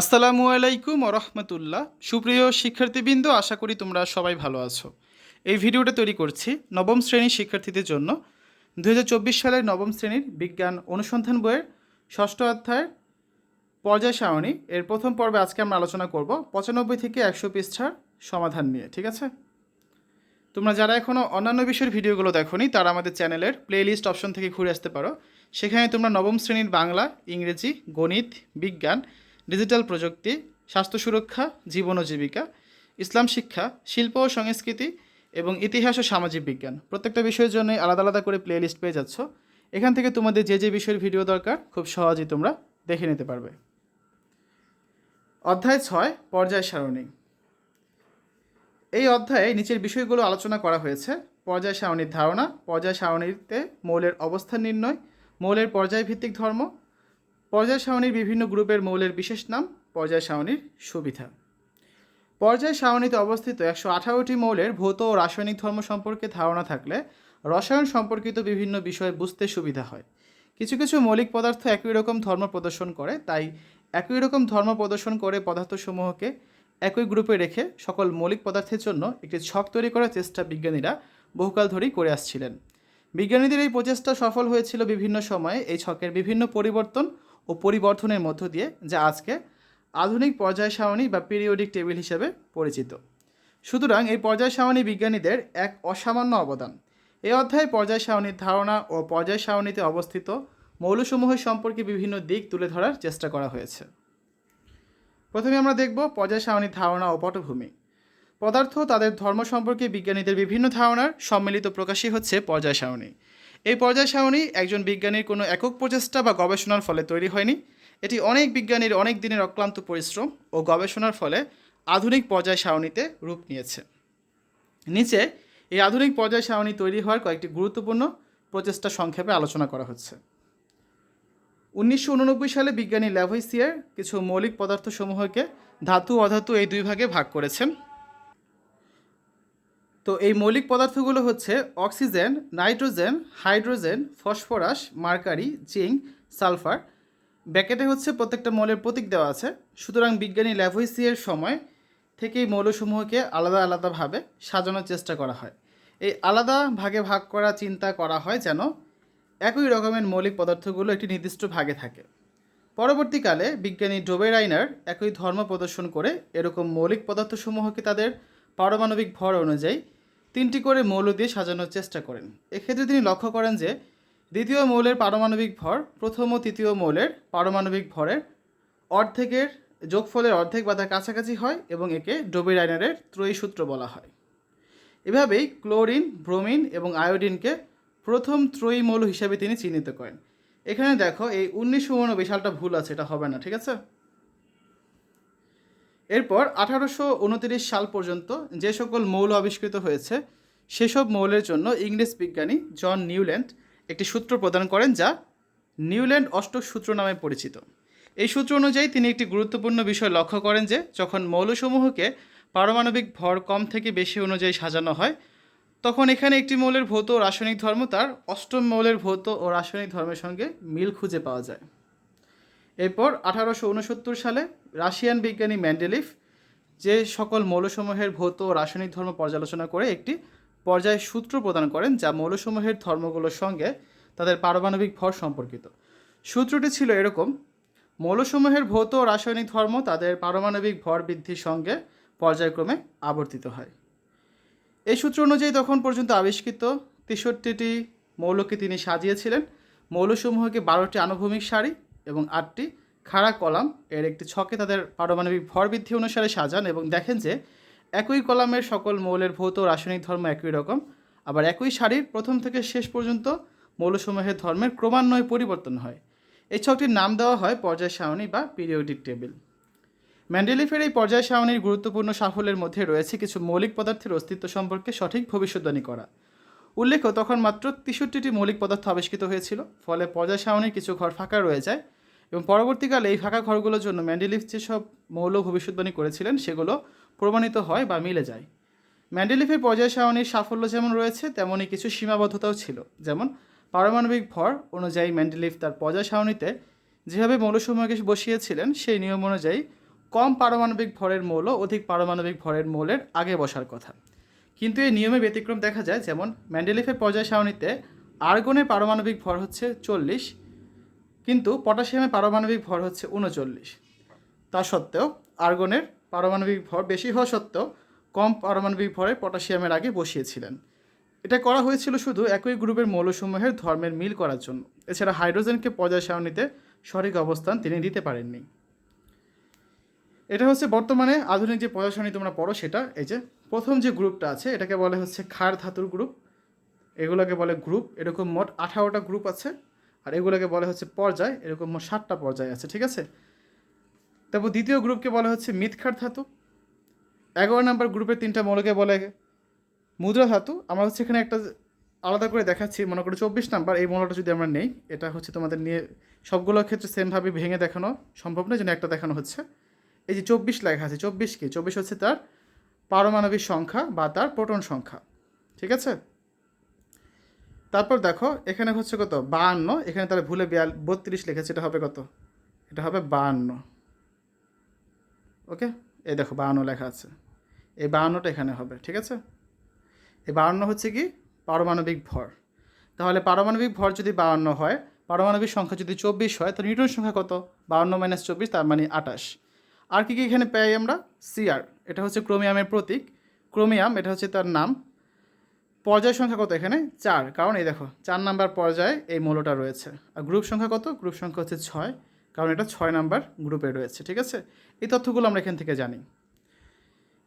আসসালামু আলাইকুম রহমতুল্লাহ। সুপ্রিয় শিক্ষার্থীবৃন্দ, আশা করি তোমরা সবাই ভালো আছো। এই ভিডিওটা তৈরি করছি নবম শ্রেণির শিক্ষার্থীদের জন্য। দু হাজার চব্বিশ সালের নবম শ্রেণির বিজ্ঞান অনুসন্ধান বইয়ের ষষ্ঠ অধ্যায়ের পর্যায় সারণী। এর প্রথম পর্বে আজকে আমরা আলোচনা করব পঁচানব্বই থেকে একশো পৃষ্ঠার সমাধান নিয়ে, ঠিক আছে? তোমরা যারা এখনও অন্যান্য বিষয়ের ভিডিওগুলো দেখোনি, তারা আমাদের চ্যানেলের প্লেলিস্ট অপশন থেকে ঘুরে আসতে পারো। সেখানে তোমরা নবম শ্রেণির বাংলা, ইংরেজি, গণিত, বিজ্ঞান ডিজিটাল প্রযুক্তি, স্বাস্থ্য সুরক্ষা, জীবন ও জীবিকা, ইসলাম শিক্ষা, শিল্প ও সংস্কৃতি এবং ইতিহাস ও সামাজিক বিজ্ঞান। প্রত্যেকটা বিষয়ের জন্য আলাদা আলাদা করে প্লে লিস্ট পেয়ে যাচ্ছ। এখান থেকে তোমাদের যে যে বিষয়ের ভিডিও দরকার, খুব সহজেই তোমরা দেখে নিতে পারবে। অধ্যায় ছয়, পর্যায় সারণী। এই অধ্যায়ে নিচের বিষয়গুলো আলোচনা করা হয়েছে। পর্যায় সারণীর ধারণা, পর্যায় সারণীতে মৌলের অবস্থান নির্ণয়, মৌলের পর্যায়ভিত্তিক ধর্ম পর্যায় সারণীর বিভিন্ন গ্রুপের মৌলের বিশেষ নাম পর্যায় সারণীর সুবিধা। পর্যায় সারণীতে অবস্থিত একশো আঠারোটি মৌলের ভৌত ও রাসায়নিক ধর্ম সম্পর্কে ধারণা থাকলে রসায়ন সম্পর্কিত বিভিন্ন বিষয় বুঝতে সুবিধা হয়। কিছু কিছু মৌলিক পদার্থ একই রকম ধর্ম প্রদর্শন করে, তাই একই রকম ধর্ম প্রদর্শন করে পদার্থসমূহকে একই গ্রুপে রেখে সকল মৌলিক পদার্থের জন্য একটি ছক তৈরি করার চেষ্টা বিজ্ঞানীরা বহুকাল ধরেই করে আসছিলেন। বিজ্ঞানীদের এই প্রচেষ্টা সফল হয়েছিল বিভিন্ন সময়ে। এই ছকের বিভিন্ন পরিবর্তন ও পরিবর্তনের মধ্য দিয়ে যা আজকে আধুনিক পর্যায় সারণী বা পিরিয়ডিক টেবিল হিসেবে পরিচিত। সুতরাং এই পর্যায় সারণী বিজ্ঞানীদের এক অসামান্য অবদান। এই অধ্যায়ে পর্যায় সারণীর ধারণা ও পর্যায় সারণীতে অবস্থিত মৌলসমূহের সম্পর্কে বিভিন্ন দিক তুলে ধরার চেষ্টা করা হয়েছে। প্রথমে আমরা দেখব পর্যায় সারণীর ধারণা ও পটভূমি। পদার্থ তাদের ধর্ম সম্পর্কে বিজ্ঞানীদের বিভিন্ন ধারণার সম্মিলিত প্রকাশই হচ্ছে পর্যায় সারণী। এই পর্যায় সারণী একজন বিজ্ঞানীর কোনো একক প্রচেষ্টা বা গবেষণার ফলে তৈরি হয়নি। এটি অনেক বিজ্ঞানীর অনেক দিনের অক্লান্ত পরিশ্রম ও গবেষণার ফলে আধুনিক পর্যায় সারণীতে রূপ নিয়েছে। নিচে এই আধুনিক পর্যায় সারণী তৈরি হওয়ার কয়েকটি গুরুত্বপূর্ণ প্রচেষ্টা সংক্ষেপে আলোচনা করা হচ্ছে। উনিশশো উননব্বই সালে বিজ্ঞানী ল্যাভইসিয়ার কিছু মৌলিক পদার্থসমূহকে ধাতু অধাতু এই দুই ভাগে ভাগ করেছেন। তো এই মৌলিক পদার্থগুলো হচ্ছে oxygen, nitrogen, hydrogen, phosphorus, mercury, zinc, sulphur. ব্যাকেটে হচ্ছে প্রত্যেকটা মৌলের প্রতীক দেওয়া আছে। সুতরাং বিজ্ঞানী ল্যাভইসিয়ের সময় থেকেই মৌলসমূহকে আলাদা আলাদাভাবে সাজানোর চেষ্টা করা হয়। এই আলাদা ভাগে ভাগ করা চিন্তা করা হয় যেন একই রকমের মৌলিক পদার্থগুলো একটি নির্দিষ্ট ভাগে থাকে। পরবর্তীকালে বিজ্ঞানী ডোবে রাইনার একই ধর্ম প্রদর্শন করে এরকম মৌলিক পদার্থসমূহকে তাদের পারমাণবিক ভর অনুযায়ী তিনটি করে মৌল দিয়ে সাজানোর চেষ্টা করেন। এক্ষেত্রে তিনি লক্ষ্য করেন যে, দ্বিতীয় মৌলের পারমাণবিক ভর প্রথম ও তৃতীয় মৌলের পারমাণবিক ভরের অর্ধেকের যোগফলের অর্ধেক বা তার কাছাকাছি হয় এবং একে ডোবে রাইনারের ত্রয়ী সূত্র বলা হয়। এভাবেই ক্লোরিন, ব্রোমিন এবং আয়োডিনকে প্রথম ত্রয়ী মৌল হিসেবে তিনি চিহ্নিত করেন। এখানে দেখো, এই উনিশশো উননব্বই সালটা ভুল আছে, এটা হবে না, ঠিক আছে? এরপর আঠারোশো সাল পর্যন্ত যে সকল মৌল আবিষ্কৃত হয়েছে, সেসব মৌলের জন্য ইংরেজ বিজ্ঞানী জন নিউল্যান্ড একটি সূত্র প্রদান করেন যা নিউল্যান্ড অষ্টক সূত্র নামে পরিচিত। এই সূত্র অনুযায়ী তিনি একটি গুরুত্বপূর্ণ বিষয় লক্ষ্য করেন যে, যখন মৌলসমূহকে পারমাণবিক ভর কম থেকে বেশি অনুযায়ী সাজানো হয়, তখন এখানে একটি মৌলের ভৌত ও রাসায়নিক ধর্ম তার অষ্টম মৌলের ভৌত ও রাসায়নিক ধর্মের সঙ্গে মিল খুঁজে পাওয়া যায়। এরপর আঠারোশো উনসত্তর সালে রাশিয়ান বিজ্ঞানী ম্যান্ডেলিফ যে সকল মৌলসমূহের ভৌত ও রাসায়নিক ধর্ম পর্যালোচনা করে একটি পর্যায় সূত্র প্রদান করেন, যা মৌলসমূহের ধর্মগুলোর সঙ্গে তাদের পারমাণবিক ভর সম্পর্কিত। সূত্রটি ছিল এরকম, মৌলসমূহের ভৌত ও রাসায়নিক ধর্ম তাদের পারমাণবিক ভর বৃদ্ধির সঙ্গে পর্যায়ক্রমে আবর্তিত হয়। এই সূত্র অনুযায়ী তখন পর্যন্ত আবিষ্কৃত তেষট্টিটি মৌলকে তিনি সাজিয়েছিলেন। মৌলসমূহকে বারোটি আনুভূমিক সারি এবং আটটি খাড়া কলাম। এর একটি ছকে তাদের পারমাণবিক ভর বৃদ্ধি অনুসারে সাজান এবং দেখেন যে একই কলামের সকল মৌলের ভৌত রাসায়নিক ধর্ম একই রকম। আবার একই সারির প্রথম থেকে শেষ পর্যন্ত মৌলসমূহের ধর্মের ক্রমান্বয়ে পরিবর্তন হয়। এই ছকটির নাম দেওয়া হয় পর্যায় সারণী বা পিরিয়ডিক টেবিল। ম্যান্ডেলিফের এই পর্যায় সারণীর গুরুত্বপূর্ণ সাফল্যের মধ্যে রয়েছে কিছু মৌলিক পদার্থের অস্তিত্ব সম্পর্কে সঠিক ভবিষ্যদ্বাণী করা। উল্লেখ্য, তখন মাত্র তেষট্টিটি মৌলিক পদার্থ আবিষ্কৃত হয়েছিল, ফলে পর্যায় সারণীর কিছু ঘর ফাঁকা রয়ে যায়। এবং পরবর্তীকালে এই ফাঁকা ঘরগুলোর জন্য ম্যান্ডেলিফ যেসব মৌল ভবিষ্যদ্বাণী করেছিলেন, সেগুলো প্রমাণিত হয় বা মিলে যায়। ম্যান্ডেলিফের পর্যায় সারণীর সাফল্য যেমন রয়েছে তেমনই কিছু সীমাবদ্ধতাও ছিল। যেমন, পারমাণবিক ভর অনুযায়ী ম্যান্ডেলিফ তার পর্যায় সারণীতে যেভাবে মৌলসমূহকে বসিয়েছিলেন, সেই নিয়ম অনুযায়ী কম পারমাণবিক ভরের মৌল অধিক পারমাণবিক ভরের মৌলের আগে বসার কথা। কিন্তু এই নিয়মে ব্যতিক্রম দেখা যায়, যেমন ম্যান্ডেলিফের পর্যায় সারণীতে আর্গনের পারমাণবিক ভর হচ্ছে চল্লিশ কিন্তু পটাশিয়ামের পারমাণবিক ভর হচ্ছে উনচল্লিশ তা সত্ত্বেও আর্গনের পারমাণবিক ভর বেশি হওয়া সত্ত্বেও কম পারমাণবিক ভরে পটাশিয়ামের আগে বসিয়েছিলেন। এটা করা হয়েছিল শুধু একই গ্রুপের মৌলসমূহের ধর্মের মিল করার জন্য। এছাড়া হাইড্রোজেনকে পর্যায় সারণীতে সঠিক অবস্থান তিনি দিতে পারেননি। এটা হচ্ছে বর্তমানে আধুনিক যে পর্যায় সারণী তোমরা পড়ো সেটা, এই যে প্রথম যে গ্রুপটা আছে, এটাকে বলে হচ্ছে ক্ষার ধাতুর গ্রুপ। এগুলোকে বলে গ্রুপ। এরকম মোট আঠারোটা গ্রুপ আছে। আর এগুলোকে বলে হচ্ছে পর্যায়, এরকম মোট ষাটটা পর্যায় আছে, ঠিক আছে? তারপর দ্বিতীয় গ্রুপকে বলা হচ্ছে মিথখার ধাতু। এগারো নম্বর গ্রুপের তিনটা মৌলকে বলে মুদ্রা ধাতু। আমরা হচ্ছে এখানে একটা আলাদা করে দেখাচ্ছি, মনে করো চব্বিশ নাম্বার, এই মৌলটা যদি আমরা নেই, এটা হচ্ছে তোমাদের নিয়ে সবগুলোর ক্ষেত্রে সেমভাবে ভেঙে দেখানো সম্ভব নয়, যেন একটা দেখানো হচ্ছে। এই যে চব্বিশ লেখা আছে, চব্বিশ কি? চব্বিশ হচ্ছে তার পারমাণবিক সংখ্যা বা তার প্রোটন সংখ্যা, ঠিক আছে? তারপর দেখো, এখানে হচ্ছে কত? বাহান্ন। এখানে তাহলে ভুলে বিয়াল, বত্রিশ লিখেছে এটা হবে কত? এটা হবে বাহান্ন। ওকে? এই দেখো, বাহান্ন লেখা আছে। এই বাহান্নটা এখানে হবে, ঠিক আছে? এই বাহান্ন হচ্ছে কি? পারমাণবিক ভর। তাহলে পারমাণবিক ভর যদি বাহান্ন হয়, পারমাণবিক সংখ্যা যদি চব্বিশ হয় তো নিউটন সংখ্যা কত? বাহান্ন মাইনাস চব্বিশ, তার মানে আটাশ আর কি কি এখানে পাই আমরা? সিআর এটা হচ্ছে ক্রোমিয়ামের প্রতীক। ক্রোমিয়াম, এটা হচ্ছে তার নাম। পর্যায় সংখ্যা কত এখানে? চার। কারণ এই দেখো, চার নাম্বার পর্যায়ে এই মৌলটা রয়েছে। আর গ্রুপ সংখ্যা কত? গ্রুপ সংখ্যা হচ্ছে ছয়। কারণ এটা ছয় নাম্বার গ্রুপে রয়েছে, ঠিক আছে? এই তথ্যগুলো আমরা এখান থেকে জানি।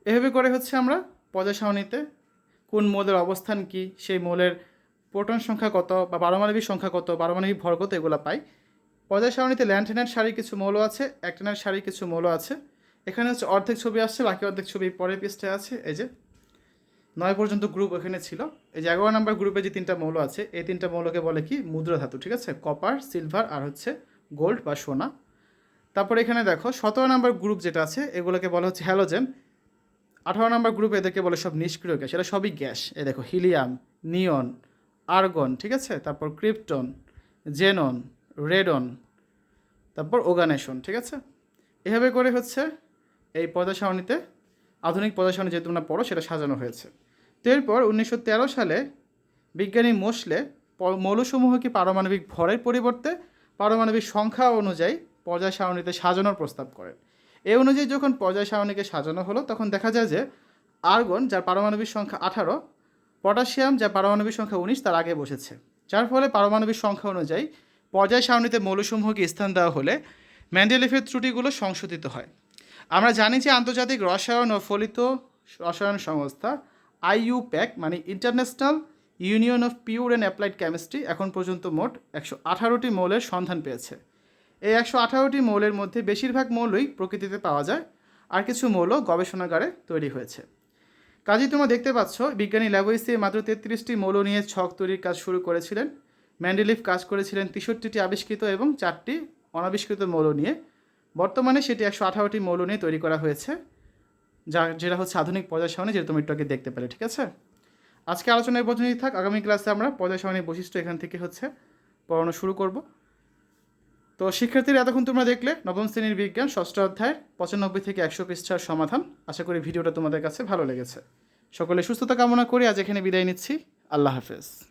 এভাবে করে হচ্ছে আমরা পর্যায় সারণীতে কোন মৌলের অবস্থান কি, সেই মৌলের প্রোটন সংখ্যা কত বা পারমাণবিক সংখ্যা কত, পারমাণবিক ভর কত, এগুলো পাই। পর্যায় সারণীতে ল্যান্টেনের সারি কিছু মৌল আছে অ্যাক্টেনের সারি কিছু মৌল আছে। এখানে হচ্ছে অর্ধেক ছবি আসছে, বাকি অর্ধেক ছবি পরের পৃষ্ঠে আছে। এই যে নয় পর্যন্ত গ্রুপ এখানে ছিল। এই যে এগারো নম্বর গ্রুপে যে তিনটা মৌল আছে, এই তিনটা মৌলকে বলে কি? মুদ্রা ধাতু, ঠিক আছে? কপার সিলভার আর হচ্ছে গোল্ড বা সোনা। তারপর এখানে দেখো, সতেরো নম্বর গ্রুপ যেটা আছে, এগুলোকে বলা হচ্ছে হ্যালোজেন আঠারো নম্বর গ্রুপ এদেরকে বলে সব নিষ্ক্রিয় গ্যাস এটা সবই গ্যাস। এই দেখো হিলিয়াম নিয়ন আর্গন ঠিক আছে? তারপর ক্রিপ্টন জেনন রেডন তারপর ওগানেশন ঠিক আছে? এভাবে করে হচ্ছে এই পদা সারণীতে আধুনিক পর্দা সারণী যে তোমরা পড়ো, সেটা সাজানো হয়েছে। তো এরপর উনিশশো তেরো সালে বিজ্ঞানী মোসলে মৌলসমূহকে পারমাণবিক ভরের পরিবর্তে পারমাণবিক সংখ্যা অনুযায়ী পর্যায় সারণীতে সাজানোর প্রস্তাব করেন। এই অনুযায়ী যখন পর্যায় সারণীকে সাজানো হলো, তখন দেখা যায় যে আর্গন, যার পারমাণবিক সংখ্যা আঠারো, পটাশিয়াম, যার পারমাণবিক সংখ্যা উনিশ, তার আগে বসেছে। যার ফলে পারমাণবিক সংখ্যা অনুযায়ী পর্যায় সারণীতে মৌলসমূহকে স্থান দেওয়া হলে ম্যান্ডেলিফের ত্রুটিগুলো সংশোধিত হয়। আমরা জানি যে আন্তর্জাতিক রসায়ন ও ফলিত রসায়ন সংস্থা আইইউপ্যাক মানে International Union of Pure and Applied Chemistry এখন পর্যন্ত মোট একশো আঠারোটি মৌলের সন্ধান পেয়েছে। এই একশো আঠারোটি মৌলের মধ্যে বেশিরভাগ মৌলই প্রকৃতিতে পাওয়া যায়, আর কিছু মৌল গবেষণাগারে তৈরি হয়েছে। কাজেই তোমরা দেখতে পাচ্ছ, বিজ্ঞানী ল্যাবইসি মাত্র তেত্রিশটি মৌল নিয়ে ছক তৈরির কাজ শুরু করেছিলেন। ম্যান্ডেলিফ কাজ করেছিলেন তেষট্টিটি আবিষ্কৃত এবং চারটি অনাবিষ্কৃত মৌল নিয়ে। বর্তমানে সেটি একশো আঠারোটি মৌল নিয়ে তৈরি করা হয়েছে, যা, যেটা হচ্ছে আধুনিক পর্যায় সারণী, যেটা তুমি একটু আগে দেখতে পেলে, ঠিক আছে? আজকে আলোচনা এই থাক, আগামী ক্লাসে আমরা পর্যায় সারণীর বৈশিষ্ট্য এখান থেকে হচ্ছে পড়ানো শুরু করব। তো শিক্ষার্থীরা, এতক্ষণ তোমরা দেখলে নবম শ্রেণির বিজ্ঞান, ষষ্ঠ অধ্যায়ের পঁচানব্বই থেকে একশো পৃষ্ঠার সমাধান। আশা করি ভিডিওটা তোমাদের কাছে ভালো লেগেছে। সকলে সুস্থতা কামনা করি আজ এখানে বিদায় নিচ্ছি। আল্লাহ হাফেজ।